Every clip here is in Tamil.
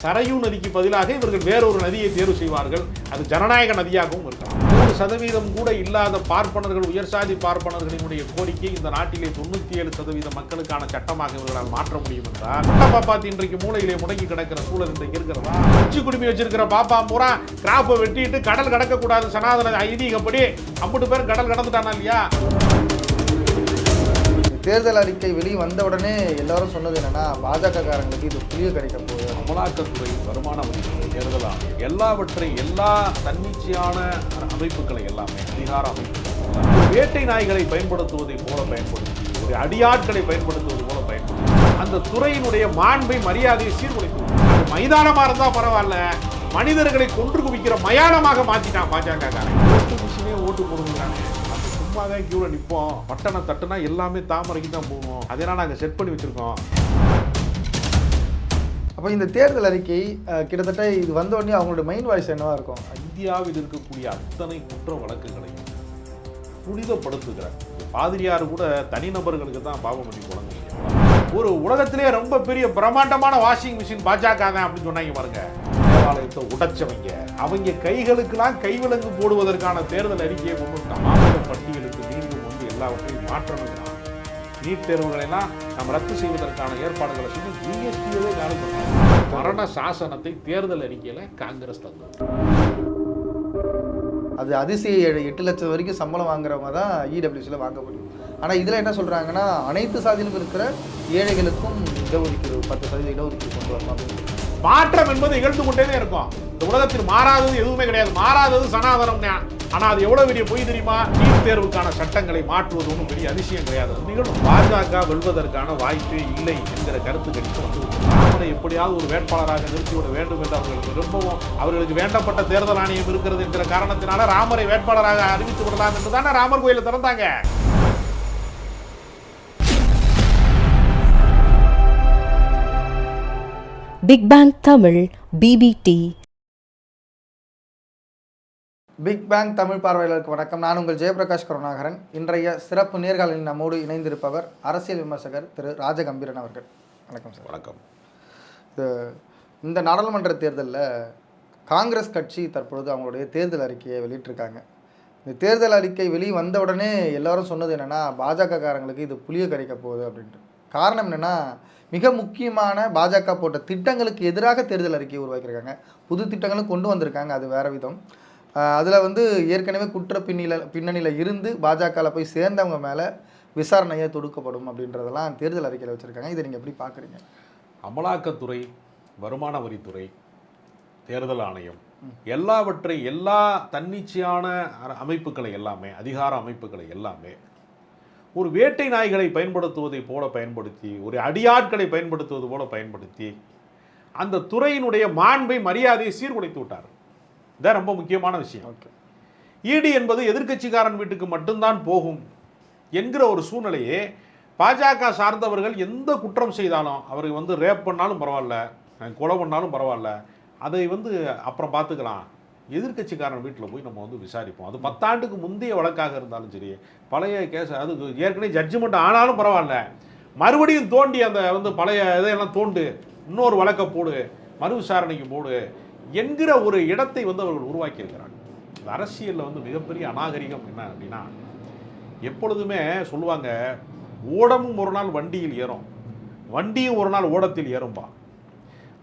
சரையூ நதிக்கு பதிலாக இவர்கள் வேறொரு நதியை தேர்வு செய்வார்கள். அது ஜனநாயக நதியாகவும் இருக்கலாம். நூறு சதவீதம் கூட இல்லாத பார்ப்பனர்கள் உயர்சாதி பார்ப்பனர்களினுடைய கோரிக்கை இந்த நாட்டிலே தொண்ணூத்தி ஏழு சதவீத மக்களுக்கான சட்டமாக இவர்களால் மாற்ற முடியும் என்றால் முட்டை பாப்பாத்தி இன்றைக்கு மூலையிலே முடங்கி கிடக்கிற சூழல் இன்றைக்கு இருக்கிறதா? உச்சி குடுமி வச்சிருக்கிற பாப்பா பூரா கிராப்பை வெட்டிட்டு கடல் கடக்கக்கூடாது சனாதன ஐதீகப்படி அம்புட்டு பேர் கடல் கடந்துட்டானா இல்லையா? தேர்தல் அறிக்கை வெளியே வந்த உடனே எல்லாரும் சொன்னது என்னன்னா பாஜக காரங்களுக்கு இது புளிய கிடைக்க போகுது. அமலாக்கத்துறை வருமான வரித்துறை தேர்தல் ஆணையம். எல்லாவற்றையும் எல்லா தன்னிச்சையான அமைப்புகளை எல்லாமே அதிகார அமைப்புகள் வேட்டை நாய்களை பயன்படுத்துவதை போல பயன்படுத்தி ஒரு அடியாட்களை பயன்படுத்துவது போல பயன்படுத்தி அந்த துறையினுடைய மாண்பை மரியாதையை சீர்குலைத்து அது மைதானமா இருந்தா பரவாயில்ல. மனிதர்களை கொன்று குவிக்கிற மயானமாக மாத்திட்டான் பாஜக காரன் ஓட்டு மிஷினே ஓட்டு போடுறாங்க அது சும்மா தான் கியூல நிற்போம் பட்டணம் தட்டுனா எல்லாமே தாமரைக்கு தான் போவோம் அதெல்லாம் நாங்கள் செட் பண்ணி வச்சிருக்கோம்? அப்போ இந்த தேர்தல் அறிக்கை கிட்டத்தட்ட இது வந்த உடனே அவங்களோட மெயின் வாய்ஸ் என்னவா இருக்கும்? இந்தியாவில் இருக்கக்கூடிய அத்தனை குற்ற வழக்குகளையும் புனிதப்படுத்துகிற பாதிரியார் கூட தனிநபர்களுக்கு தான் பாவமணி வழங்க முடியும் ஒரு உலகத்திலே ரொம்ப பெரிய பிரம்மாண்டமான வாஷிங் மிஷின் பாஜக தான் அப்படின்னு சொன்னாங்க பாருங்க. தேவாலயத்தை உடைச்சவங்க. அவங்க கைகளுக்கெல்லாம் கைவிலங்கு போடுவதற்கான தேர்தல் அறிக்கையை கொண்டு மீண்டும் வந்து எல்லாவற்றையும் மாற்றணுங்கிறான். நீட் தேர்வுகளெல்லாம் நம்ம ரத்து செய்வதற்கான ஏற்பாடுகளை செஞ்சு ஜிஎஸ்டியவே காலம் மரண சாசனத்தை தேர்தல் அறிக்கையில் காங்கிரஸ் தந்தது. அது அதிசய எட்டு லட்சம் வரைக்கும் சம்பளம் வாங்குறவங்க தான் இடபிள்யூசியில் வாங்க முடியும் ஆனால் இதில் என்ன சொல்கிறாங்கன்னா அனைத்து சாதியிலும் இருக்கிற ஏழைகளுக்கும் இடஒதுக்கீடு பத்து சதவீத இடஒதுக்கீடு கொண்டு வரணும் அப்படின்னு. மாற்றம் என்பது நிகழ்ந்து கொண்டே இருக்கும். இந்த உலகத்தில் மாறாதது எதுவுமே கிடையாது. மாறாதது சனாதனம் தான் ஆனா அது எவ்வளவு பெரிய பொய் தெரியுமா? நீட் தேர்வுக்கான சட்டங்களை மாற்றுவது ஒன்றும் பெரிய அதிசயம் கிடையாது. நிகழும். பாஜக வெல்வதற்கான வாய்ப்பே இல்லை என்கிற கருத்து கணிப்பு வந்து அவரை எப்படியாவது ஒரு வேட்பாளராக நிறுத்திவிட வேண்டும் என்று அவர்களுக்கு ரொம்பவும் அவர்களுக்கு வேண்டப்பட்ட தேர்தல் ஆணையம் இருக்கிறது என்கிற காரணத்தினால ராமரை வேட்பாளராக அறிவித்து விடலாம் என்று தானே ராமர் கோயிலை திறந்தாங்க. Big bang Tamil PPT big bang Tamil பார்வையாளருக்கு வணக்கம். நான் உங்கள் ஜெயபிரகாஷ் கருணாகரன். இன்றைய சிறப்பு நேர்காணலில் நம்மோடு இணைந்திருப்பவர் அரசியல் விமர்சகர் திரு ராஜகம்பீரன் அவர்கள். வணக்கம் சார். வணக்கம். இது இந்த நாடாளுமன்ற தேர்தலில் காங்கிரஸ் கட்சி தற்பொழுது அவங்களுடைய தேர்தல் அறிக்கையை வெளியிட்டிருக்காங்க. இந்த தேர்தல் அறிக்கை வெளியே வந்த உடனே எல்லாரும் சொன்னது என்னென்னா பாஜக காரங்களுக்கு இது புளிய கரைக்க போகுது அப்படின்ட்டு. காரணம் என்னென்னா மிக முக்கியமான பாஜக போட்ட திட்டங்களுக்கு எதிராக தேர்தல் அறிக்கையை உருவாக்கியிருக்காங்க. புது திட்டங்களும் கொண்டு வந்திருக்காங்க அது வேற விதம். அதில் வந்து ஏற்கனவே குற்ற பின்னில பின்னணியில் இருந்து பாஜகவில் போய் சேர்ந்தவங்க மேலே விசாரணையை தொடுக்கப்படும் அப்படின்றதெல்லாம் தேர்தல் அறிக்கையில் வச்சுருக்காங்க. இதை நீங்கள் எப்படி பார்க்குறீங்க அமலாக்கத்துறை வருமான வரித்துறை தேர்தல் ஆணையம் எல்லாவற்றை எல்லா தன்னிச்சையான அமைப்புகளை எல்லாமே அதிகார அமைப்புகளை எல்லாமே ஒரு வேட்டை நாய்களை பயன்படுத்துவதை போல பயன்படுத்தி ஒரு அடியாட்களை பயன்படுத்துவது போல பயன்படுத்தி அந்த துறையினுடைய மாண்பை மரியாதையை சீர்குலைத்து விட்டார். இதான் ரொம்ப முக்கியமான விஷயம். ஈடி என்பது எதிர்க்கட்சிக்காரன் வீட்டுக்கு மட்டும்தான் போகும் என்கிற ஒரு சூழ்நிலையே பாஜக சார்ந்தவர்கள் எந்த குற்றம் செய்தாலும் அவருக்கு வந்து ரேப் பண்ணாலும் பரவாயில்ல கொலை பண்ணாலும் பரவாயில்ல அதை வந்து அப்புறம் பார்த்துக்கலாம். எதிர்க்கட்சிக்காரன் வீட்டில் போய் நம்ம வந்து விசாரிப்போம். அது பத்தாண்டுக்கு முந்தைய வழக்காக இருந்தாலும் சரி பழைய கேஸ் அது ஏற்கனவே ஜட்ஜ்மெண்ட் ஆனாலும் பரவாயில்ல. மறுபடியும் தோண்டி அந்த வந்து பழைய இதையெல்லாம் தோண்டு இன்னொரு வழக்கை போடு மறு விசாரணைக்கு போடு என்கிற ஒரு இடத்தை வந்து அவர்கள் உருவாக்கியிருக்கிறாங்க. இந்த அரசியலில் வந்து மிகப்பெரிய அநாகரிகம் என்ன அப்படின்னா எப்பொழுதுமே சொல்லுவாங்க ஓடமும் ஒரு நாள் வண்டியில் ஏறும். வண்டியும் ஒரு நாள் ஓடத்தில் ஏறும்பா.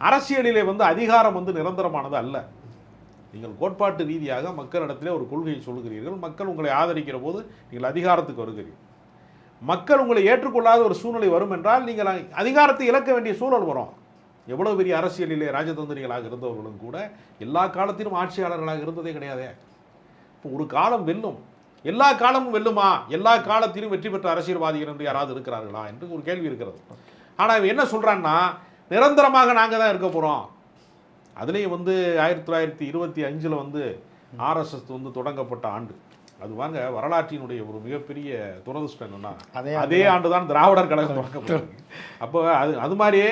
அரசியலிலே வந்து அதிகாரம் வந்து நிரந்தரமானது அல்ல. நீங்கள் கோட்பாட்டு ரீதியாக மக்களிடத்திலே ஒரு கொள்கையை சொல்லுகிறீர்கள். மக்கள் உங்களை ஆதரிக்கிற போது நீங்கள் அதிகாரத்துக்கு வருகிறீர்கள். மக்கள் உங்களை ஏற்றுக்கொள்ளாத ஒரு சூழ்நிலை வரும் என்றால் நீங்கள் அதிகாரத்தை இழக்க வேண்டிய சூழல் வரும். எவ்வளோ பெரிய அரசியலிலே ராஜதந்திரிகளாக இருந்தவர்களும் கூட எல்லா காலத்திலும் ஆட்சியாளர்களாக இருந்ததே கிடையாதே. இப்போ ஒரு காலம் வெல்லும். எல்லா காலமும் வெல்லுமா? எல்லா காலத்திலும் வெற்றி பெற்ற அரசியல்வாதிகள் என்று யாராவது இருக்கிறார்களா? என்று ஒரு கேள்வி இருக்கிறது. ஆனால் இவன் என்ன சொல்கிறான்னா நிரந்தரமாக நாங்கள் தான் இருக்க போகிறோம் அதுலேயும் வந்து ஆயிரத்தி தொள்ளாயிரத்தி இருபத்தி அஞ்சில் வந்து ஆர்எஸ்எஸ் வந்து தொடங்கப்பட்ட ஆண்டு. அது வாங்க வரலாற்றினுடைய ஒரு மிகப்பெரிய துரதிருஷ்டம் என்னன்னா அதே ஆண்டு தான் திராவிடர் கழகம் தொடங்கப்பட்டது. அப்போ அது அது மாதிரியே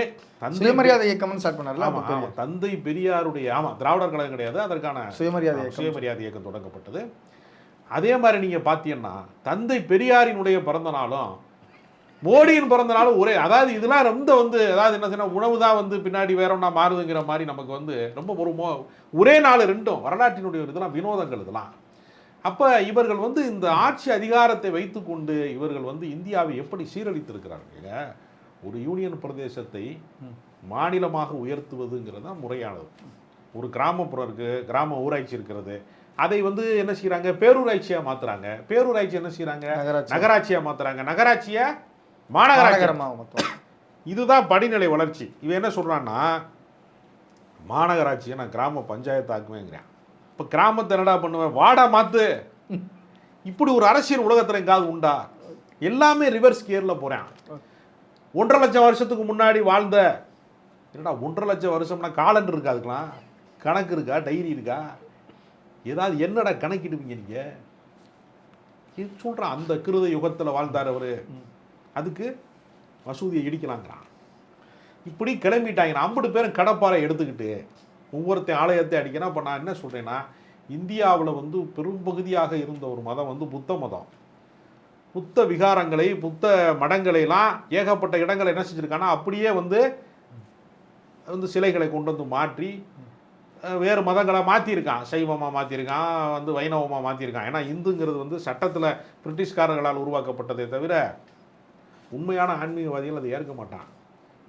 சுயமரியாதை இயக்கம்னு ஸ்டார்ட் பண்ணார்ல ஆமா, அப்ப ஆமா. தந்தை பெரியாருடைய ஆமா திராவிடர் கழகம் கிடையாது அதற்கான சுயமரியாதை சுயமரியாதை இயக்கம் தொடங்கப்பட்டது. அதே மாதிரி நீங்க பார்த்தீங்கன்னா தந்தை பெரியாரினுடைய பிறந்த நாளும் மோடியின் பிறந்த நாள் ஒரே அதாவது இதெல்லாம் ரொம்ப வந்து அதாவது என்ன சொன்னா உணவு தான் வந்து பின்னாடி வேற ஒன்றா மாறுதுங்கிற மாதிரி நமக்கு வந்து ரொம்ப ஒரு மோ ஒரே நாள் ரெண்டும் வரலாற்றினுடைய ஒரு இதெல்லாம் வினோதங்கள் இதெல்லாம். அப்போ இவர்கள் வந்து இந்த ஆட்சி அதிகாரத்தை வைத்துக்கொண்டு இவர்கள் வந்து இந்தியாவை எப்படி சீரழித்திருக்கிறாங்க ஒரு யூனியன் பிரதேசத்தை மாநிலமாக உயர்த்துவதுங்கிறது தான் முறையானது. ஒரு கிராமப்புறம் இருக்குது கிராம ஊராட்சி இருக்கிறது. அதை வந்து என்ன செய்கிறாங்க பேரூராட்சியாக மாற்றுறாங்க பேரூராட்சி என்ன செய்கிறாங்க நகராட்சி நகராட்சியாக மாற்றுறாங்க நகராட்சியை மாநகராட்சி. மொத்தம். இதுதான் படிநிலை வளர்ச்சி. இவன் என்ன சொல்றான்னா மாநகராட்சியை நான் கிராம பஞ்சாயத்து ஆக்குவேங்கிறேன் இப்போ கிராமத்தை என்னடா பண்ணுவேன்? வாடா மாத்து. இப்படி ஒரு அரசியல் உலகத்தில் எங்காவது உண்டா? எல்லாமே ரிவர்ஸ் கியரில் போகிறேன் ஒன்றரை லட்சம் வருஷத்துக்கு முன்னாடி வாழ்ந்த என்னடா ஒன்றரை லட்சம் வருஷம்னா காலண்டர் இருக்கா அதுக்கெல்லாம்? கணக்கு இருக்கா? டைரி இருக்கா? ஏதாவது என்னடா கணக்கிடுவீங்க நீங்கள் சொல்கிறான் அந்த கிருத யுகத்தில் வாழ்ந்தார் அவர். அதுக்கு மசூதியை இடிக்கலாங்கிறான். இப்படி கிளம்பிட்டாங்க ஐம்பது பேரும் கடப்பாறை எடுத்துக்கிட்டு ஒவ்வொருத்தையும் ஆலயத்தை அடிக்கணும். அப்போ நான் என்ன சொல்கிறேன்னா இந்தியாவில் வந்து பெரும்பகுதியாக இருந்த ஒரு மதம் வந்து புத்த மதம். புத்த விகாரங்களை புத்த மடங்களைலாம் ஏகப்பட்ட இடங்களை என்ன செஞ்சுருக்காங்கன்னா அப்படியே வந்து வந்து சிலைகளை கொண்டு வந்து மாற்றி வேறு மதங்களை மாற்றிருக்கான் சைவமாக மாற்றிருக்கான் வந்து வைணவமாக மாற்றிருக்கான் ஏன்னா இந்துங்கிறது வந்து சட்டத்தில் பிரிட்டிஷ்காரர்களால் உருவாக்கப்பட்டதே தவிர உண்மையான ஆன்மீகவாதிகள் அதை ஏற்க மாட்டான்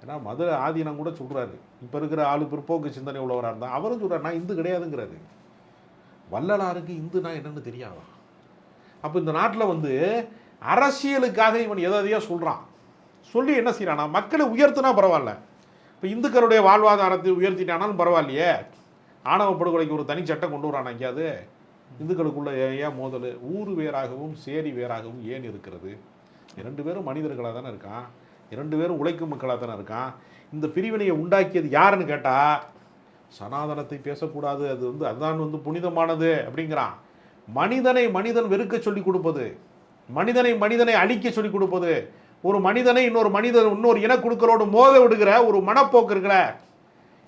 ஏன்னா மதுரை ஆதீனம் கூட சொல்கிறாரு இப்போ இருக்கிற ஆளு பிற்போக்கு சிந்தனை உள்ளவராக இருந்தால் அவரும் சொல்கிறார் நான் இந்து கிடையாதுங்கிறாரு. வள்ளலாருக்கு இந்துனா என்னென்னு தெரியாதா? அப்போ இந்த நாட்டில் வந்து அரசியலுக்காக இவன் எதை எதையோ சொல்கிறான் சொல்லி என்ன செய்கிறானா மக்களை உயர்த்தினா பரவாயில்ல. இப்போ இந்துக்களுடைய வாழ்வாதாரத்தை உயர்த்திட்டானாலும் பரவாயில்லையே. ஆணவ படுகொலைக்கு ஒரு தனி சட்டம் கொண்டு வரானா எங்கேயாவது? இந்துக்களுக்குள்ள ஏன் ஏன் மோதல்? ஊர் வேறாகவும் சேரி வேறாகவும் ஏன் இருக்கிறது? இரண்டு பேரும் மனிதர்களாக தானே இருக்கான். இரண்டு பேரும் உழைக்கும் மக்களாக தானே இருக்கான். இந்த பிரிவினையை உண்டாக்கியது யாருன்னு கேட்டால் சனாதனத்தை பேசக்கூடாது அது வந்து அதுதான் வந்து புனிதமானது அப்படிங்கிறான். மனிதனை மனிதன் வெறுக்க சொல்லி கொடுப்பது மனிதனை மனிதனை அழிக்க சொல்லி கொடுப்பது ஒரு மனிதனை இன்னொரு மனிதன் இன்னொரு இனக்குழுக்களோடு மோத விடுகிற ஒரு மனப்போக்கு இருக்கிற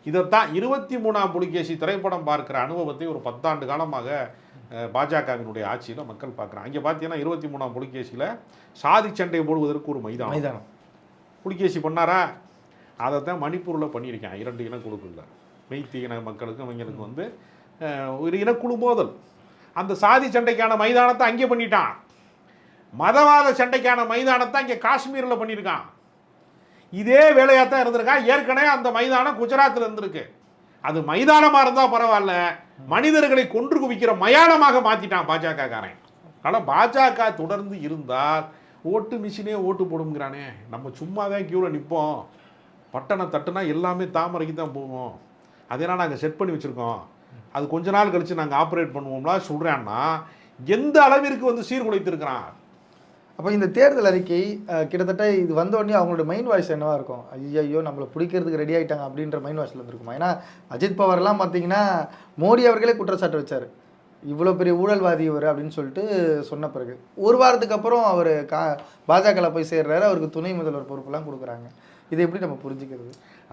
இதைத்தான் இருபத்தி மூணாம் புலிகேசி திரைப்படம் பார்க்கிற அனுபவத்தை ஒரு பத்தாண்டு காலமாக பாஜகவினுடைய ஆட்சியில் மக்கள் பார்க்குறாங்க. அங்கே பார்த்தீங்கன்னா இருபத்தி மூணாம் புலிகேசியில் சாதி சண்டை போடுவதற்கு ஒரு மைதானம். மைதானம். புலிகேசி பண்ணாரா? அதைத்தான் மணிப்பூரில் பண்ணியிருக்கேன் இரண்டு இனக்குழுக்களில். மெய்த்தி இன மக்களுக்கும் இவங்களுக்கு வந்து ஒரு இனக்குழு மோதல். அந்த சாதி சண்டைக்கான மைதானத்தை அங்கே பண்ணிட்டான். மதவாத சண்டைக்கான மைதானத்தை அங்கே காஷ்மீரில் பண்ணியிருக்கான். இதே வேலையாக தான் இருந்திருக்கான் ஏற்கனவே அந்த மைதானம் குஜராத்தில் இருந்திருக்கு. அது மைதானமாக இருந்தால் பரவாயில்ல. மனிதர்களை கொன்று குவிக்கிற மயானமாக மாற்றிட்டான் பாஜக காரன் ஆனால் பாஜக தொடர்ந்து இருந்தால் ஓட்டு மிஷினே ஓட்டு போடுங்கிறானே நம்ம சும்மா தான் க்யூவில் நிற்போம் பட்டணை தட்டுனா எல்லாமே தாமரைக்கு தான் போவோம் அதெல்லாம் நாங்கள் செட் பண்ணி வச்சுருக்கோம். அது கொஞ்ச நாள் கழித்து நாங்கள் ஆப்ரேட் பண்ணுவோம்லாம் சொல்கிறான்னா எந்த அளவிற்கு வந்து சீர்குலைத்திருக்கிறான்? அப்போ இந்த தேர்தல் அறிக்கை கிட்டத்தட்ட இது வந்த உடனே அவங்களோட மைண்ட் வாய்ஸ் என்னவா இருக்கும்? ஐயோ நம்மளை பிடிக்கிறதுக்கு ரெடி ஆயிட்டாங்க அப்படின்ற மைண்ட் வாய்ஸில் இருந்திருக்குமா ஏன்னா அஜித் பவார்லாம் பார்த்தீங்கன்னா மோடி அவர்களே குற்றச்சாட்டு வச்சார். இவ்வளோ பெரிய ஊழல்வாதி இவர் அப்படின்னு சொல்லிட்டு சொன்ன பிறகு. ஒரு வாரத்துக்கு அப்புறம் அவர் கா பாஜகவில் போய் சேர்றாரு அவருக்கு துணை முதல்வர் பொறுப்பெல்லாம் கொடுக்குறாங்க. இதை எப்படி நம்ம புரிஞ்சுக்கிறது?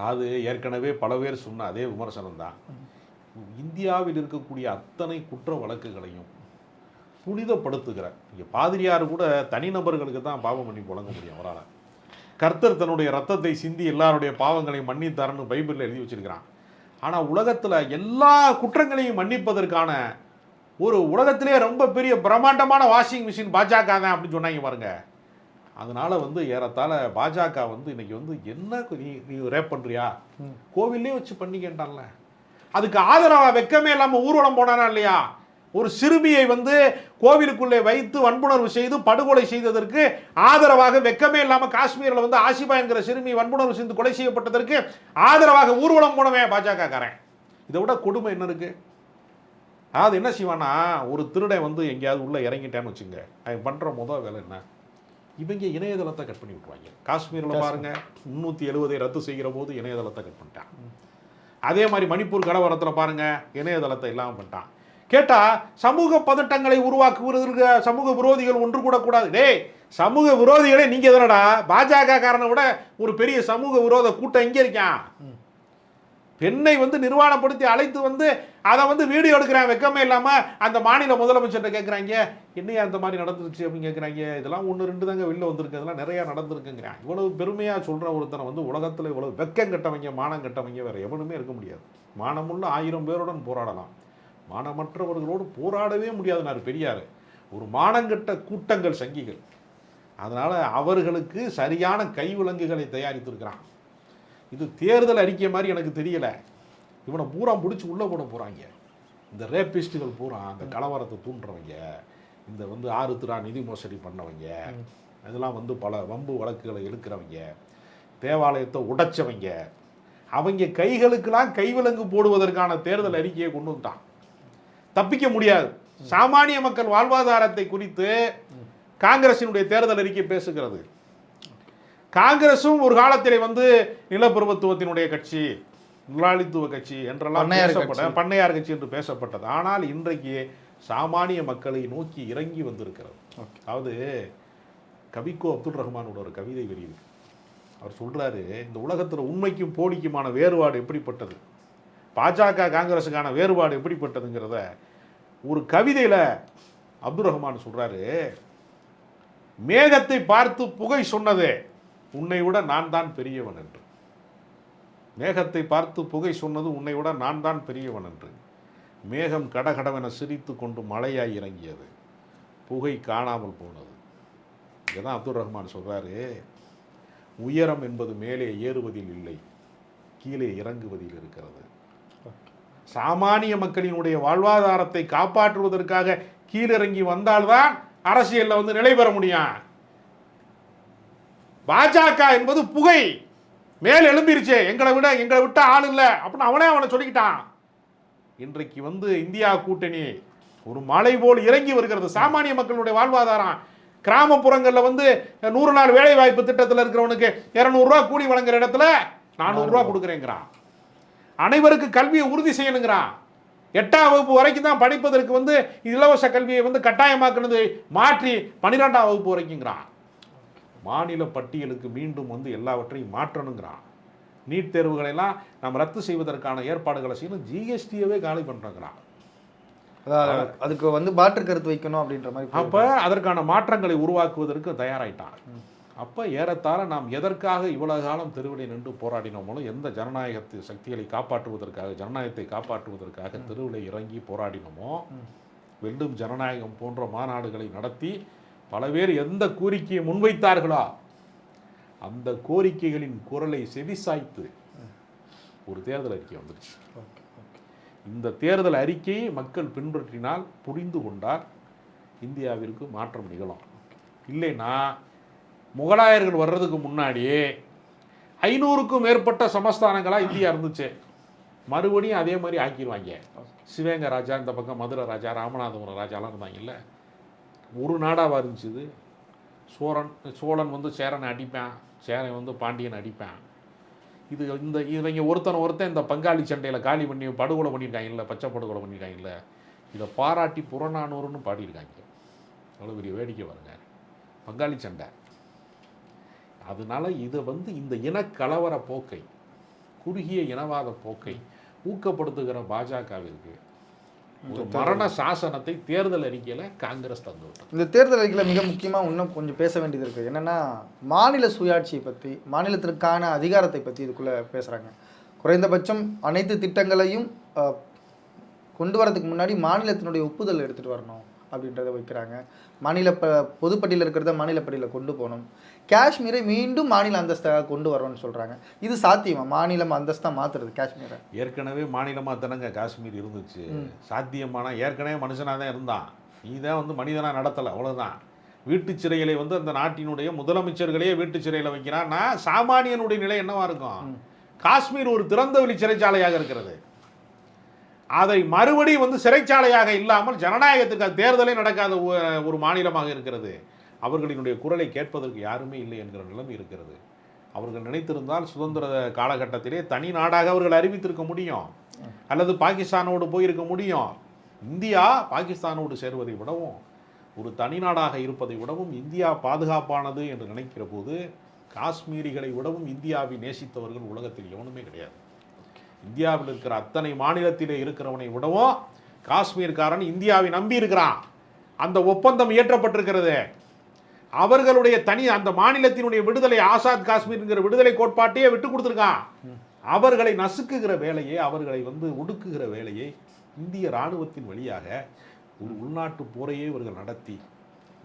அது ஏற்கனவே பல பேர் சொன்ன அதே விமர்சனம் தான் இந்தியாவில் இருக்கக்கூடிய அத்தனை குற்ற வழக்குகளையும் புனிதப்படுத்துகிற இங்கே பாதிரியார் கூட தனிநபர்களுக்கு தான் பாவம் பண்ணி புழங்க முடியும் அவரால். கர்த்தர் தன்னுடைய ரத்தத்தை சிந்தி எல்லாருடைய பாவங்களையும் மன்னித்தாருன்னு பைபிளில் எழுதி வச்சிருக்கிறான். ஆனால் உலகத்தில் எல்லா குற்றங்களையும் மன்னிப்பதற்கான ஒரு உலகத்திலே ரொம்ப பெரிய பிரம்மாண்டமான வாஷிங் மிஷின் பாஜக தான் அப்படின்னு சொன்னாங்க பாருங்க. அதனால வந்து ஏறத்தாழ பாஜக வந்து இன்னைக்கு வந்து என்ன நீ நீ ரேப் பண்றியா? ம். கோவில்லே வச்சு பண்ணிக்கிட்டான்ல அதுக்கு ஆதரவா வெக்கமே இல்லாம ஊர்வலம் போனானா இல்லையா? ஒரு சிறுமியை வந்து கோவிலுக்குள்ளே வைத்து வன்புணர்வு செய்து படுகொலை செய்ததற்கு ஆதரவாக வெக்கமே இல்லாம காஷ்மீரில் வந்து ஆசிபா என்கிற சிறுமி வன்புணர்வு செய்து கொலை செய்யப்பட்டதற்கு ஆதரவாக ஊர்வலம் போனவன் பாஜக காரன் இதை விட கொடுமை என்ன இருக்கு? அதாவது என்ன செய்வானா ஒரு திருடன் வந்து எங்கேயாவது உள்ள இறங்கிட்டேன்னு வச்சுங்க அவன் பண்ற முதல் வேலை என்ன? இவங்க இணையதளத்தை கட் பண்ணி விட்டுருவாங்க. காஷ்மீரில் பாருங்க முந்நூற்றி எழுபதை ரத்து செய்கிற போது இணையதளத்தை கட் பண்ணிட்டான். அதே மாதிரி மணிப்பூர் கலவரத்தில் பாருங்க இணையதளத்தை இல்லாமல் பண்ணிட்டான். கேட்டால் சமூக பதட்டங்களை உருவாக்குவதற்கு சமூக விரோதிகள் ஒன்று கூட கூடாது. டேய் சமூக விரோதிகளே நீங்கள் எதனடா பாஜக காரனை விட ஒரு பெரிய சமூக விரோத கூட்டம் இங்கே இருக்கான் பெண்ணை வந்து நிர்வாணப்படுத்தி அழைத்து வந்து அதை வந்து வீடியோ எடுக்கிறான் வெக்கமே இல்லாமல் அந்த மாநில முதலமைச்சர்கிட்ட கேட்குறாங்க என்னையா அந்த மாதிரி நடந்துருச்சு அப்படின்னு கேட்குறாங்க இதெல்லாம் ஒன்று ரெண்டு தாங்க வெளில வந்திருக்கு. இதெல்லாம் நிறையா நடந்திருக்குங்கிறான் இவ்வளவு பெருமையாக சொல்கிற ஒருத்தனை வந்து உலகத்தில் இவ்வளவு வெக்கம் கட்டவங்க மானம் கட்டவங்க வேறு எவனுமே இருக்க முடியாது. மானமுள்ள ஆயிரம் பேருடன் போராடலாம். மானமற்றவர்களோடு போராடவே முடியாதுனார் பெரியார். ஒரு மானங்கெட்ட கூட்டங்கள் சங்கிகள். அதனால் அவர்களுக்கு சரியான கைவிலங்குகளை தயாரித்திருக்கிறான். இது தேர்தல் அறிக்கை மாதிரி எனக்கு தெரியலை. இவனை பூரா பிடிச்சி உள்ளே போட போகிறாங்க இந்த ரேபிஸ்ட்டுகள் பூரா அந்த கலவரத்தை தூண்டுறவங்க. இந்த வந்து ஆறு திரா நிதி மோசடி பண்ணவங்க. இதெல்லாம் வந்து பல வம்பு வழக்குகளை இழுக்கிறவங்க. தேவாலயத்தை உடைச்சவங்க. அவங்க கைகளுக்கெல்லாம் கைவிலங்கு போடுவதற்கான தேர்தல் அறிக்கையை கொண்டு வந்துட்டான். தப்பிக்க முடியாது. சாமானிய மக்கள் வாழ்வாதாரத்தை குறித்து காங்கிரசினுடைய தேர்தல் அறிக்கை பேசுகிறது. காங்கிரசும் ஒரு காலத்திலே வந்து நிலப்பிரபுத்துவத்தினுடைய கட்சி முதலாளித்துவ கட்சி என்றெல்லாம் பேசப்பட்ட. பண்ணையார் கட்சி என்று பேசப்பட்டது. ஆனால் இன்றைக்கு சாமானிய மக்களை நோக்கி இறங்கி வந்திருக்கிறது. அதாவது கவிக்கோ அப்துல் ரஹ்மானோட ஒரு கவிதை வரி இருக்கு அவர் சொல்றாரு இந்த உலகத்தில் உண்மைக்கும் போலிக்குமான வேறுபாடு எப்படிப்பட்டது? பாஜக காங்கிரஸுக்கான வேறுபாடு எப்படிப்பட்டதுங்கிறத ஒரு கவிதையில் அப்துல் ரஹ்மான் சொல்கிறாரு மேகத்தை பார்த்து புகை சொன்னதே உன்னை விட நான் தான் பெரியவன் என்று. மேகத்தை பார்த்து புகை சொன்னது உன்னை விட நான் தான் பெரியவன் என்று. மேகம் கடகடவென சிரித்து கொண்டு மழையாய் இறங்கியது. புகை காணாமல் போனது. இதுதான் அப்துல் ரஹ்மான் சொல்கிறாரு உயரம் என்பது மேலே ஏறுவதில் இல்லை கீழே இறங்குவதில் இருக்கிறது. சாமானிய மக்களினுடைய வாழ்வாதாரத்தை காப்பாற்றுவதற்காக கீழிறங்கி வந்தால்தான் அரசியல்ல வந்து நிலை பெற முடியும். பாஜக என்பது புகை. மேல் எழும்பிருச்சே. எங்களை விட எங்களை விட்ட ஆள் இல்லை. அப்படின்னு அவனே அவனை சொல்லிக்கிட்டான். இன்றைக்கு வந்து இந்தியா கூட்டணி ஒரு மலை போல் இறங்கி வருகிறது. சாமானிய மக்களுடைய வாழ்வாதாரம். கிராமப்புறங்களில் வந்து நூறு நாள் வேலை வாய்ப்பு திட்டத்தில் இருக்கிறவனுக்கு இரநூறுவா கூலி வழங்குற இடத்துல நானூறுரூவா கொடுக்குறேங்கிறான். அனைவருக்கு கல்வியை உறுதி செய்யணுங்கிறான். எட்டாம் வகுப்பு வரைக்கும் தான் படிப்பதற்கு வந்து இலவச கல்வியை வந்து கட்டாயமாக்குனது மாற்றி பன்னிரெண்டாம் வகுப்பு வரைக்குங்கிறான். மாநில பட்டியலுக்கு மீண்டும் வந்து எல்லாவற்றையும் மாற்றணுங்கிறான். நீட் தேர்வுகளை எல்லாம் நம்ம ரத்து செய்வதற்கான ஏற்பாடுகளை செய்யணும். ஜிஎஸ்டியவே காலி பண்ணுறோங்கிறான் அதுக்கு வந்து மாற்று கருத்து வைக்கணும் அப்படின்ற மாதிரி அப்போ அதற்கான மாற்றங்களை உருவாக்குவதற்கு தயாராயிட்டான். அப்போ ஏறத்தாழ நாம் எதற்காக இவ்வளவு காலம் தெருவில் நின்று போராடினோமோ எந்த ஜனநாயகத்து சக்திகளை காப்பாற்றுவதற்காக ஜனநாயகத்தை காப்பாற்றுவதற்காக தெருவில் இறங்கி போராடினோமோ வெல்லும் ஜனநாயகம் போன்ற மாநாடுகளை நடத்தி பல பேர் எந்த கோரிக்கையை முன்வைத்தார்களோ அந்த கோரிக்கைகளின் குரலை செவிசாய்த்து ஒரு தேர்தல் அறிக்கை வந்துருச்சு. இந்த தேர்தல் அறிக்கையை மக்கள் பின்பற்றினால் புரிந்து கொண்டால் இந்தியாவிற்கு மாற்றம் நிகழும். இல்லைன்னா முகலாயர்கள் வர்றதுக்கு முன்னாடியே ஐநூறுக்கும் மேற்பட்ட சமஸ்தானங்களாக இந்தியா இருந்துச்சு. மறுபடியும் அதே மாதிரி ஆக்கிடுவாங்க. சிவகங்கை ராஜா இந்த பக்கம் மதுரை ராஜா ராமநாதபுரம் ராஜாலாம் இருந்தாங்கல்ல. ஒரு நாடாக இருந்துச்சு இது. சோழன் சோழன் வந்து சேரனை அடிப்பான் சேரன் வந்து பாண்டியன் அடிப்பான். இது இந்த இவங்க ஒருத்தன் ஒருத்தன் இந்த பங்காளி சண்டையில் காலி பண்ணி படுகொலை பண்ணியிருக்காங்கல்ல பச்சை படுகொலை பண்ணியிருக்காங்கல்ல இதை பாராட்டி புறநானூறுன்னு பாடியிருக்காங்க. அவ்வளோ பெரிய வேடிக்கை பாருங்க. பங்காளி சண்டை. அதனால இதை வந்து இந்த இனக்கலவர போக்கை குறுகிய இனவாத போக்கை ஊக்கப்படுத்துகிற பாஜகவிற்கு ஒரு மரண சாசனத்தை தேர்தல் அறிக்கையில் காங்கிரஸ் தந்து இந்த தேர்தல் அறிக்கையில் மிக முக்கியமாக இன்னும் கொஞ்சம் பேச வேண்டியது இருக்குது என்னென்னா மாநில சுயாட்சியை பற்றி மாநிலத்திற்கான அதிகாரத்தை பற்றி இதுக்குள்ளே பேசுகிறாங்க குறைந்தபட்சம் அனைத்து திட்டங்களையும் கொண்டு வரதுக்கு முன்னாடி மாநிலத்தினுடைய ஒப்புதல் எடுத்துகிட்டு வரணும். அப்படின்றத வைக்கிறாங்க. மாநில ப பொதுப்பட்டியலில் இருக்கிறத மாநிலப்பட்டியலில் கொண்டு போகணும். காஷ்மீரை மீண்டும் மாநில அந்தஸ்தாக கொண்டு வரணும்னு சொல்கிறாங்க இது சாத்தியமா? மாநிலம் அந்தஸ்தாக மாற்றுறது காஷ்மீரை. ஏற்கனவே மாநிலமாக தானங்க காஷ்மீர் இருந்துச்சு. சாத்தியமானா ஏற்கனவே மனுஷனாக தான் இருந்தான். நீ தான் வந்து மனிதனாக நடத்தலை அவ்வளோதான் வீட்டு சிறைகளை வந்து அந்த நாட்டினுடைய முதலமைச்சர்களையே வீட்டு சிறையில் வைக்கிறான்னா சாமானியனுடைய நிலை என்னவா இருக்கும்? காஷ்மீர் ஒரு திறந்த வெளி சிறைச்சாலையாக இருக்கிறது. அதை மறுபடியும் வந்து சிறைச்சாலையாக இல்லாமல் ஜனநாயகத்துக்கு தேர்தலே நடக்காத ஒரு மாநிலமாக இருக்கிறது. அவர்களினுடைய குரலை கேட்பதற்கு யாருமே இல்லை என்கிற நிலைமை இருக்கிறது. அவர்கள் நினைத்திருந்தால் சுதந்திர காலகட்டத்திலே தனி நாடாக அவர்கள் அறிவித்திருக்க முடியும். அல்லது பாகிஸ்தானோடு போயிருக்க முடியும். இந்தியா பாகிஸ்தானோடு சேர்வதை விடவும் ஒரு தனி நாடாக இருப்பதை விடவும் இந்தியா பாதுகாப்பானது என்று நினைக்கிற போது காஷ்மீரிகளை விடவும் இந்தியாவை நேசித்தவர்கள் உலகத்தில் எவனுமே கிடையாது. இந்தியாவில் இருக்கிற அத்தனை மாநிலத்திலே இருக்கிறவனை விடவும் காஷ்மீர்காரன் இந்தியாவை நம்பி இருக்கிறான். அந்த ஒப்பந்தம் இயற்றப்பட்டிருக்கிறது. அவர்களுடைய தனி அந்த மாநிலத்தினுடைய விடுதலை ஆசாத் காஷ்மீர்ங்கிற விடுதலை கோட்பாட்டையே விட்டு கொடுத்துருக்கான். அவர்களை நசுக்குகிற வேலையை அவர்களை வந்து ஒடுக்குகிற வேலையை இந்திய இராணுவத்தின் வழியாக ஒரு உள்நாட்டு போரையே இவர்கள் நடத்தி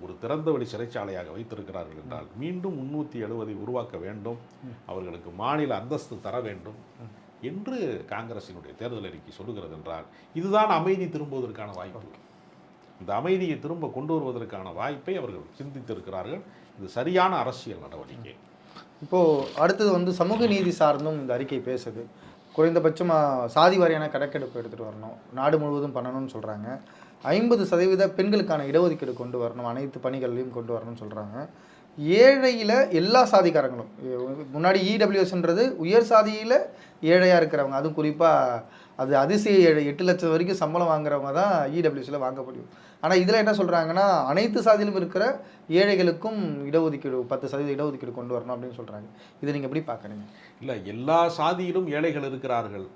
ஒரு திறந்தவெளி சிறைச்சாலையாக வைத்திருக்கிறார்கள் என்றால் மீண்டும் முன்னூற்றி எழுபதை உருவாக்க வேண்டும். அவர்களுக்கு மாநில அந்தஸ்து தர வேண்டும். என்று காங்கிரசினுடைய தேர்தல் அறிக்கை சொல்லுகிறது என்றால் இதுதான் அமைதி திரும்புவதற்கான வாய்ப்பு. இந்த அமைதியை திரும்ப கொண்டு வருவதற்கான வாய்ப்பை அவர்கள் சிந்தித்திருக்கிறார்கள். இது சரியான அரசியல் நடவடிக்கை. இப்போது அடுத்தது வந்து சமூக நீதி சார்ந்தும் இந்த அறிக்கை பேசுது. குறைந்தபட்சமாக சாதி வாரியான கணக்கெடுப்பு எடுத்துகிட்டு வரணும். நாடு முழுவதும் பண்ணணும்னு சொல்கிறாங்க ஐம்பது சதவீத பெண்களுக்கான இடஒதுக்கீடு கொண்டு வரணும். அனைத்து பணிகள்லையும் கொண்டு வரணும்னு சொல்கிறாங்க ஏழையில் எல்லா சாதிக்காரங்களும். முன்னாடி இடபிள்யூஎஸ்ன்றது உயர் சாதியில் ஏழையாக இருக்கிறவங்க. அதுவும் குறிப்பாக அது அதிசய ஏழை எட்டு லட்சம் வரைக்கும் சம்பளம் வாங்குறவங்க தான் இடபிள்யூஎஸில் வாங்க முடியும். ஆனால் இதில் என்ன சொல்கிறாங்கன்னா அனைத்து சாதியிலும் இருக்கிற ஏழைகளுக்கும் இடஒதுக்கீடு பத்து சதவீத இடஒதுக்கீடு கொண்டு வரணும் அப்படின்னு சொல்கிறாங்க இதை நீங்கள் எப்படி பார்க்குறீங்க? இல்லை எல்லா சாதியிலும் ஏழைகள் இருக்கிறார்கள்.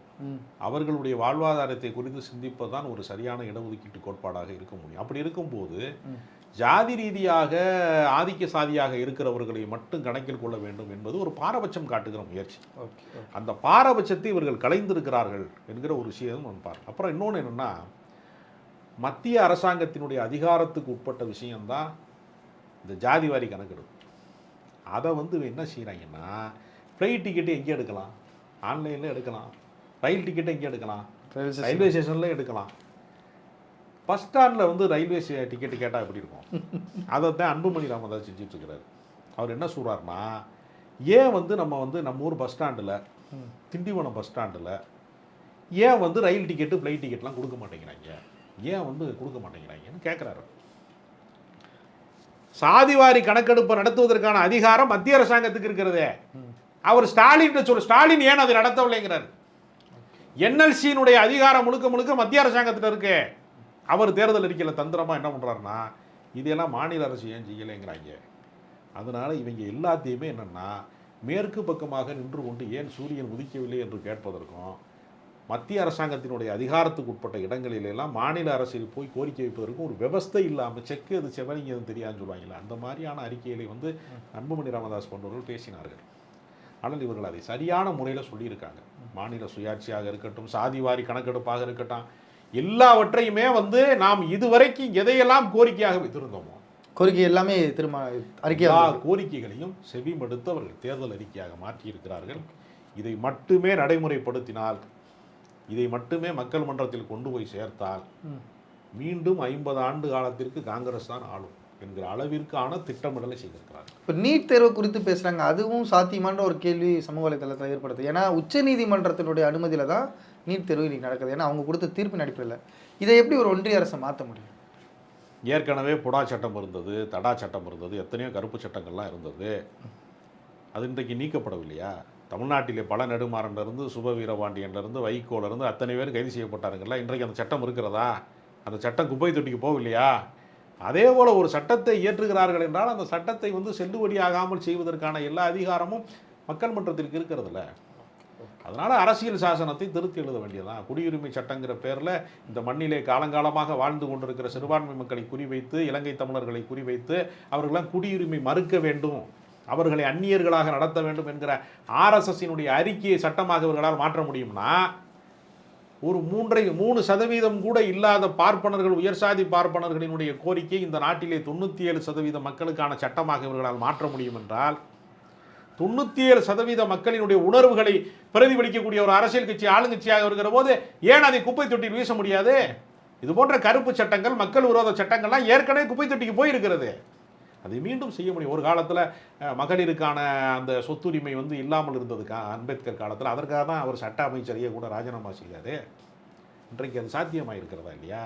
அவர்களுடைய வாழ்வாதாரத்தை குறித்து சிந்திப்பதுதான் ஒரு சரியான இடஒதுக்கீட்டு கோட்பாடாக இருக்க முடியும். அப்படி இருக்கும்போது. ஜாதி ரீதியாக ஆதிக்க சாதியாக இருக்கிறவர்களை மட்டும் கணக்கில் கொள்ள வேண்டும் என்பது ஒரு பாரபட்சம் காட்டுகிற முயற்சி. அந்த பாரபட்சத்தை இவர்கள் கலைந்திருக்கிறார்கள் என்கிற ஒரு விஷயம் நம்ம பார்க்கலாம் அப்புறம் இன்னொன்று என்னென்னா மத்திய அரசாங்கத்தினுடைய அதிகாரத்துக்கு உட்பட்ட விஷயம்தான் இந்த ஜாதிவாரி கணக்கெடுப்பு. அதை வந்து என்ன செய்கிறாங்கன்னா ஃப்ளைட் டிக்கெட்டு எங்கே எடுக்கலாம்? ஆன்லைனில் எடுக்கலாம். ரயில் டிக்கெட்டை எங்கே எடுக்கலாம்? ரயில்வே ஸ்டேஷனில் எடுக்கலாம். பஸ் ஸ்டாண்டில் வந்து ரயில்வே டிக்கெட்டு கேட்டால் எப்படி இருக்கும்? அதை தான் அன்புமணி ராமதாஸ் செஞ்சுட்டு இருக்கிறாரு அவர் என்ன சொல்கிறாருன்னா ஏன் வந்து நம்ம வந்து நம்ம ஊர் பஸ் ஸ்டாண்டில். திண்டிவனம் பஸ் ஸ்டாண்டில் ஏன் வந்து ரயில் டிக்கெட்டு ஃப்ளைட் டிக்கெட்லாம் கொடுக்க மாட்டேங்கிறாங்க? ஏன் வந்து கொடுக்க மாட்டேங்கிறாங்கன்னு கேட்குறாரு சாதிவாரி கணக்கெடுப்பை நடத்துவதற்கான அதிகாரம் மத்திய அரசாங்கத்துக்கு இருக்கிறதே. அவர் ஸ்டாலின் சொல்ல ஸ்டாலின் ஏன் அதை நடத்தவில்லைங்கிறார். என்எல்சியினுடைய அதிகாரம் முழுக்க முழுக்க மத்திய அரசாங்கத்தில் இருக்கு. அவர் தேர்தல் அறிக்கையில் தந்திரமாக என்ன பண்ணுறாருன்னா இதெல்லாம் மாநில அரசு ஏன் செய்யலைங்கிறாங்க. அதனால் இவங்க எல்லாத்தையுமே என்னென்னா மேற்கு பக்கமாக நின்று கொண்டு ஏன் சூரியன் உதிக்கவில்லை என்று கேட்பதற்கும் மத்திய அரசாங்கத்தினுடைய அதிகாரத்துக்கு உட்பட்ட இடங்களிலெல்லாம் மாநில அரசில் போய் கோரிக்கை வைப்பதற்கும் ஒரு விவஸ்தை இல்லாமல் செக்கு அது செவனிங்க தெரியாதுன்னு சொல்லுவாங்கல்ல அந்த மாதிரியான அறிக்கைகளை வந்து அன்புமணி ராமதாஸ் போன்றவர்கள் பேசினார்கள். ஆனால் இவர்கள் அதை சரியான முறையில் சொல்லியிருக்காங்க. மாநில சுயாட்சியாக இருக்கட்டும் சாதிவாரி கணக்கெடுப்பாக இருக்கட்டும் எல்லாவற்றையுமே வந்து நாம் இதுவரைக்கும் எதையெல்லாம் கோரிக்கையாக வைத்திருந்தோமோ கோரிக்கை எல்லாமே திரும்ப அறிக்கையாக கோரிக்கைகளையும் செவிமடுத்து அவர்கள் தேர்தல் அறிக்கையாக மாற்றியிருக்கிறார்கள். இதை மட்டுமே நடைமுறைப்படுத்தினால் இதை மட்டுமே மக்கள் மன்றத்தில் கொண்டு போய் சேர்த்தால். மீண்டும் ஐம்பது ஆண்டு காலத்திற்கு காங்கிரஸ் தான் ஆளும் என்கிற அளவிற்கான திட்டமிடலை செய்திருக்கிறார்கள். இப்போ நீட் தேர்வு குறித்து பேசுகிறாங்க அதுவும் சாத்தியமான ஒரு கேள்வி சமூக வலைதளத்தில் ஏற்படுது. ஏன்னா உச்சநீதிமன்றத்தினுடைய அனுமதியில் தான் நீட் தேர்வு இன்னைக்கு நடக்குது. ஏன்னா அவங்க கொடுத்த தீர்ப்பின் அடிப்படையில். இதை எப்படி ஒரு ஒன்றிய அரசை மாற்ற முடியும்? ஏற்கனவே புடா சட்டம் இருந்தது தடா சட்டம் இருந்தது எத்தனையோ கருப்பு சட்டங்கள்லாம் இருந்தது. அது இன்றைக்கு நீக்கப்படவில்லையா? தமிழ்நாட்டிலே பல நெடுமாறன்லேருந்து சுப வீரபாண்டியன்லேருந்து வைகோலேருந்து அத்தனை பேர் கைது செய்யப்பட்டாருங்கல்ல இன்றைக்கு அந்த சட்டம் இருக்கிறதா? அந்த சட்டம் குப்பை தொட்டிக்கு போகவில்லையா? அதே போல் ஒரு சட்டத்தை இயற்றுகிறார்கள் என்றால் அந்த சட்டத்தை வந்து செல்லுபடியாகாமல் செய்வதற்கான எல்லா அதிகாரமும் மக்கள் மன்றத்திற்கு இருக்கிறதுல. அதனால் அரசியல் சாசனத்தை திருத்தி எழுத வேண்டியதுதான். குடியுரிமை சட்டங்கிற பேரில் இந்த மண்ணிலே காலங்காலமாக வாழ்ந்து கொண்டிருக்கிற சிறுபான்மை மக்களை குறிவைத்து இலங்கை தமிழர்களை குறிவைத்து அவர்களெல்லாம் குடியுரிமை மறுக்க வேண்டும். அவர்களை அந்நியர்களாக நடத்த வேண்டும் என்கிற ஆர்எஸ்எஸ்ஸினுடைய அறிக்கையை சட்டமாக இவர்களால் மாற்ற முடியும்னா ஒரு மூன்றை மூணு சதவீதம் கூட இல்லாத பார்ப்பனர்கள் உயர்சாதி பார்ப்பனர்களினுடைய கோரிக்கை இந்த நாட்டிலே தொண்ணூற்றி ஏழு சதவீத மக்களுக்கான சட்டமாக இவர்களால் மாற்ற முடியும் என்றால் தொண்ணூற்றி ஏழு சதவீத மக்களினுடைய உணர்வுகளை பிரதிபலிக்கக்கூடிய ஒரு அரசியல் கட்சி ஆளுங்கட்சியாக இருக்கிற போது ஏன் அதை குப்பை தொட்டியில் வீச முடியாது? இது போன்ற கருப்பு சட்டங்கள் மக்கள் விரோத சட்டங்கள்லாம் ஏற்கனவே குப்பை தொட்டிக்கு போயிருக்கிறது. அதை மீண்டும் செய்ய முடியும். ஒரு காலத்தில் மகளிருக்கான அந்த சொத்துரிமை வந்து இல்லாமல் இருந்ததுக்கா அம்பேத்கர் காலத்தில். அதற்காக தான் அவர் சட்ட அமைச்சரையே கூட ராஜினாமா செய்தார். இன்றைக்கு அது சாத்தியமாக இருக்கிறதா இல்லையா?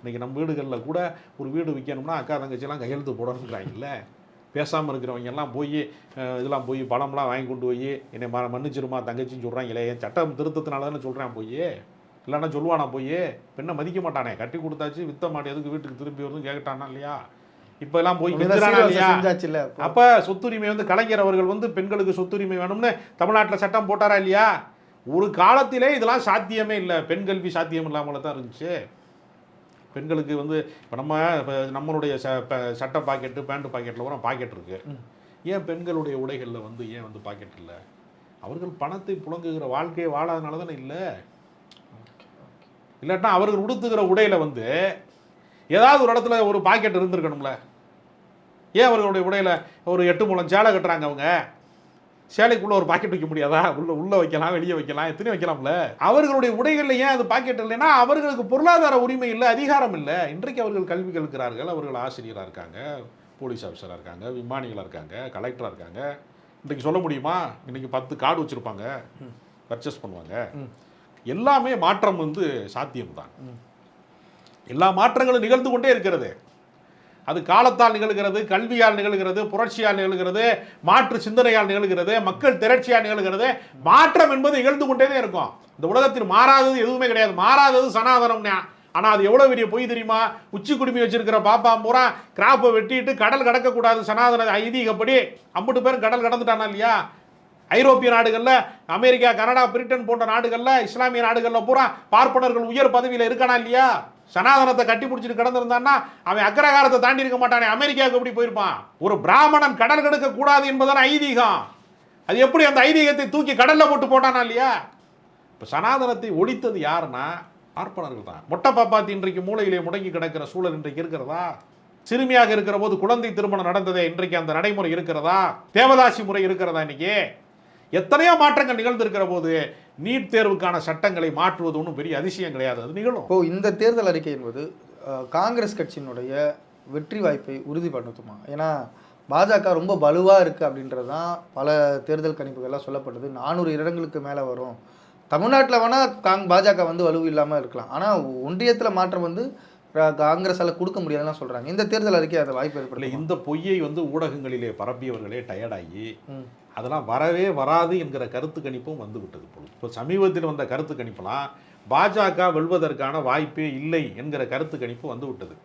இன்றைக்கி நம்ம வீடுகளில் கூட ஒரு வீடு விற்கணும்னா அக்கா தங்கச்சியெல்லாம் கையெழுத்து போடணுங்கிறாங்கல்ல பேசாமல் இருக்கிறவங்க எல்லாம் போய் இதெல்லாம் போய் பணம்லாம் வாங்கி கொண்டு போய் என்னை ம மன்னிச்சிருமா தங்கச்சின்னு சொல்கிறாங்களே என் சட்டம் திருத்தத்தினால தானே சொல்கிறேன் போய். இல்லைன்னா சொல்லுவானா போய். பெண்ணை மதிக்க மாட்டானே. கட்டி கொடுத்தாச்சு வித்த மாட்டே எதுக்கு வீட்டுக்கு திரும்பி வருதுன்னு கேட்டானா இல்லையா? இப்போ எல்லாம் போய் இல்லையா? அப்ப? சொத்துரிமை வந்து கலைஞர் அவர்கள் வந்து பெண்களுக்கு சொத்துரிமை வேணும்னு தமிழ்நாட்டில் சட்டம் போட்டாரா இல்லையா? ஒரு காலத்திலே இதெல்லாம் சாத்தியமே இல்லை. பெண் கல்வி சாத்தியம் இல்லாமல் தான் இருந்துச்சு. பெண்களுக்கு வந்து இப்போ நம்ம இப்போ நம்மளுடைய ச சட்டை பாக்கெட்டு பேண்ட் பாக்கெட்டில் பூரா பாக்கெட் இருக்கு. ஏன் பெண்களுடைய உடைகளில் வந்து ஏன் வந்து பாக்கெட் இல்லை? அவர்கள் பணத்தை புழங்குகிற வாழ்க்கையை வாழாதனால தானே இல்லை? இல்லாட்டினா அவர்கள் உடுத்துகிற உடையில வந்து ஏதாவது ஒரு இடத்துல ஒரு பாக்கெட் இருந்திருக்கணும்ல. ஏன் அவர்களுடைய உடையில ஒரு எட்டு முழம் சேலை கட்டுறாங்க அவங்க? சேலைக்குள்ள ஒரு பாக்கெட் வைக்க முடியாதா? உள்ள உள்ள வைக்கலாம் வெளியே வைக்கலாம் எத்தனை வைக்கலாம்ல. அவர்களுடைய உடைகள்ல ஏன் அது பாக்கெட் இல்லைன்னா அவர்களுக்கு பொருளாதார உரிமை இல்லை அதிகாரம் இல்லை. இன்றைக்கு அவர்கள் கல்வி கற்கிறார்கள் அவர்கள் ஆசிரியராக இருக்காங்க போலீஸ் ஆஃபீஸராக இருக்காங்க விமானிகளாக இருக்காங்க கலெக்டராக இருக்காங்க. இன்றைக்கு சொல்ல முடியுமா? இன்னைக்கு பத்து கார்டு வச்சுருப்பாங்க பர்ச்சேஸ் பண்ணுவாங்க. எல்லாமே மாற்றம் வந்து சாத்தியம்தான். எல்லா மாற்றங்களும் நிகழ்ந்து கொண்டே இருக்கிறது. அது காலத்தால் நிகழ்கிறது கல்வியால் நிகழ்கிறது புரட்சியால் நிகழ்கிறது மாற்று சிந்தனையால் நிகழ்கிறது மக்கள் திரட்சியால் நிகழ்கிறது. மாற்றம் என்பது நிகழ்ந்து கொண்டே இருக்கும். இந்த உலகத்தில் மாறாதது எதுவுமே கிடையாது. மாறாதது சனாதனம் ஆனால் அது எவ்வளோ பெரிய பொய் தெரியுமா? உச்சி குடுமி வச்சிருக்கிற பாப்பா பூரா கிராப்பை வெட்டிட்டு கடல் கடக்கக்கூடாது சனாதன ஐதீகப்படி ஐம்பது பேரும் கடல் கடந்துட்டானா இல்லையா? ஐரோப்பிய நாடுகளில் அமெரிக்கா கனடா பிரிட்டன் போன்ற நாடுகளில் இஸ்லாமிய நாடுகளில் பூரா பார்ப்பனர்கள் உயர் பதவியில் இருக்கானா இல்லையா? சனாதனத்தை கட்டி பிடிச்சிட்டு கிடந்திருந்தான்னா அவன் அக்ரகாரத்தை தாண்டி இருக்க மாட்டானே அமெரிக்காவுக்கு எப்படி போயிருப்பான்? ஒரு பிராமணன் கடல் கெடுக்க கூடாது என்பதான ஐதீகம். அது எப்படி அந்த ஐதீகத்தை தூக்கி கடலில் போட்டு போட்டானா இல்லையா? இப்போ சனாதனத்தை ஒழித்தது யாருன்னா? பார்ப்பனர்கள் தான். மொட்டை பாப்பாத்தி இன்றைக்கு மூளையிலே முடங்கி கிடக்கிற சூழல் இன்றைக்கு இருக்கிறதா? சிறுமியாக இருக்கிற போது குழந்தை திருமணம் நடந்ததே இன்றைக்கு அந்த நடைமுறை இருக்கிறதா? தேவதாசி முறை இருக்கிறதா இன்னைக்கு? எத்தனையோ மாற்றங்கள் நிகழ்ந்திருக்கிற போது நீட் தேர்வுக்கான சட்டங்களை மாற்றுவது ஒன்றும் பெரிய அதிசயம் கிடையாது. அது நிகழும். இப்போ இந்த தேர்தல் அறிக்கை என்பது காங்கிரஸ் கட்சியினுடைய வெற்றி வாய்ப்பை உறுதிப்படுத்துமா? ஏன்னா பாஜக ரொம்ப வலுவாக இருக்குது அப்படின்றது தான் பல தேர்தல் கணிப்புகள்லாம் சொல்லப்படுது. நானூறு இடங்களுக்கு மேலே வரும். தமிழ்நாட்டில் வேணால் காங் பாஜக வந்து வலு இல்லாமல் இருக்கலாம். ஆனால் ஒன்றியத்தில் மாற்றம் வந்து காங்கிரஸால கொடுக்க முடியாதுன்னு சொல்கிறாங்க இந்த தேர்தல் அறிக்கை அந்த வாய்ப்பு ஏற்படுத்தி இந்த பொய்யை வந்து ஊடகங்களிலே பரப்பியவர்களே டயர்டாகி ம். அதெல்லாம் வரவே வராது என்கிற கருத்து கணிப்பும் வந்து விட்டது பொழுது இப்போ சமீபத்தில் வந்த கருத்து கணிப்பெல்லாம் பாஜக வெல்வதற்கான வாய்ப்பே இல்லை என்கிற கருத்து கணிப்பு வந்துவிட்டது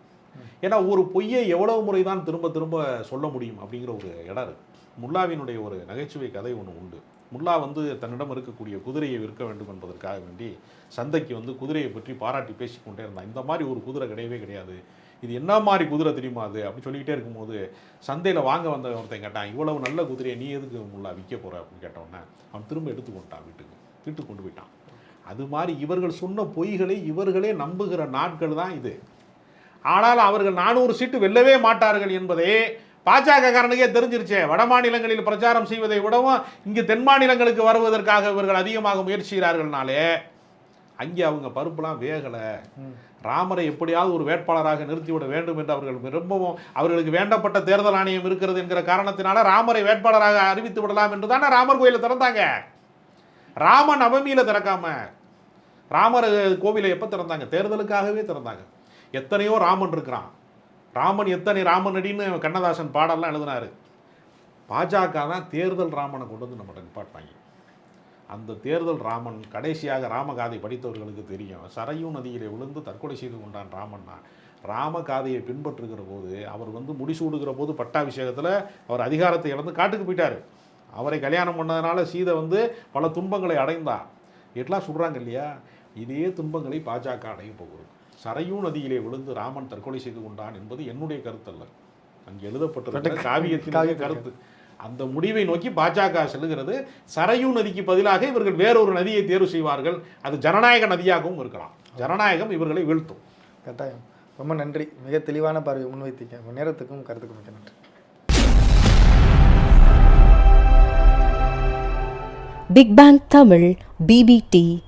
ஏன்னா ஒரு பொய்யை எவ்வளவு முறை தான் திரும்ப திரும்ப சொல்ல முடியும் அப்படிங்கிற ஒரு இடம் இருக்குது முல்லாவினுடைய ஒரு நகைச்சுவை கதை ஒன்று உண்டு. முல்லா வந்து தன்னிடம் இருக்கக்கூடிய குதிரையை விற்க வேண்டும் என்பதற்காக வேண்டி சந்தைக்கு வந்து குதிரையை பற்றி பாராட்டி பேசிக்கொண்டே இருந்தான். இந்த மாதிரி ஒரு குதிரை கிடையவே கிடையாது. இது என்ன மாதிரி குதிரை தெரியுமா அது? அப்படின்னு சொல்லிக்கிட்டே இருக்கும்போது சந்தையில் வாங்க வந்த ஒருத்தன் கேட்டான் இவ்வளவு நல்ல குதிரையை நீ எதுக்கு முல்லா விற்க போகிற அப்படின்னு கேட்டவுடனே அவன் திரும்ப எடுத்து கொண்டான் வீட்டுக்கு வீட்டுக்கு கொண்டு போயிட்டான். அது மாதிரி இவர்கள் சொன்ன பொய்களை இவர்களே நம்புகிற நாட்கள் தான் இது. ஆனால் அவர்கள் நானூறு சீட்டு வெல்லவே மாட்டார்கள் என்பதே பாஜக காரனுக்கே தெரிஞ்சிருச்சே. வட மாநிலங்களில் பிரச்சாரம் செய்வதை விடவும் இங்கு தென் மாநிலங்களுக்கு வருவதற்காக இவர்கள் அதிகமாக முயற்சிகிறார்கள்னாலே அங்கே அவங்க பருப்புலாம் வேகலை. ராமரை எப்படியாவது ஒரு வேட்பாளராக நிறுத்திவிட வேண்டும் என்று அவர்கள் விரும்பவும் அவர்களுக்கு வேண்டப்பட்ட தேர்தல் ஆணையம் இருக்கிறது என்கிற காரணத்தினால ராமரை வேட்பாளராக அறிவித்து விடலாம் என்று தானே ராமர் கோயிலை திறந்தாங்க. ராம நவமியில் திறக்காம ராமர் கோவிலை எப்போ திறந்தாங்க? தேர்தலுக்காகவே திறந்தாங்க. எத்தனையோ ராமன் இருக்கிறான். ராமன் எத்தனை ராமன் அடின்னு கண்ணதாசன் பாடலாம் எழுதினாரு. பாஜக தான் தேர்தல் ராமனை கொண்டு வந்து நம்மகிட்ட நிப்பாட்டினாங்க அந்த தேர்தல் ராமன் கடைசியாக ராமகாதை படித்தவர்களுக்கு தெரியும். சரையூ நதியிலே விழுந்து தற்கொலை செய்து கொண்டான் ராமன்னா ராமகாதையை பின்பற்றுகிற போது அவர் வந்து முடிசூடுகிற போது பட்டாபிஷேகத்தில் அவர் அதிகாரத்தை இழந்து காட்டுக்கு போயிட்டார். அவரை கல்யாணம் பண்ணதுனால சீதை வந்து பல துன்பங்களை அடைந்தா. எல்லாம் சொல்கிறாங்க இல்லையா? இதே துன்பங்களை பாஜக அடைய போகிறது. சரையூ நதியிலே விழுந்து ராமன் தற்கொலை செய்து கொண்டான் என்பது என்னுடைய கருத்து அல்ல. அங்கே எழுதப்பட்டிருக்கிற காவியத்தினுடைய கருத்து. அந்த முடிவை நோக்கி பாஜக செல்லுகிறது. சரையூ நதிக்கு பதிலாக இவர்கள் வேறொரு நதியை தேர்வு செய்வார்கள். அது ஜனநாயக நதியாகவும் இருக்கலாம். ஜனநாயகம் இவர்களை வீழ்த்தும். கட்டாயம். ரொம்ப நன்றி. மிக தெளிவான பார்வை முன்வைத்தீங்க. நேரத்துக்கும் கருத்துக்கும் மிக நன்றி. Big bang Tamil PPT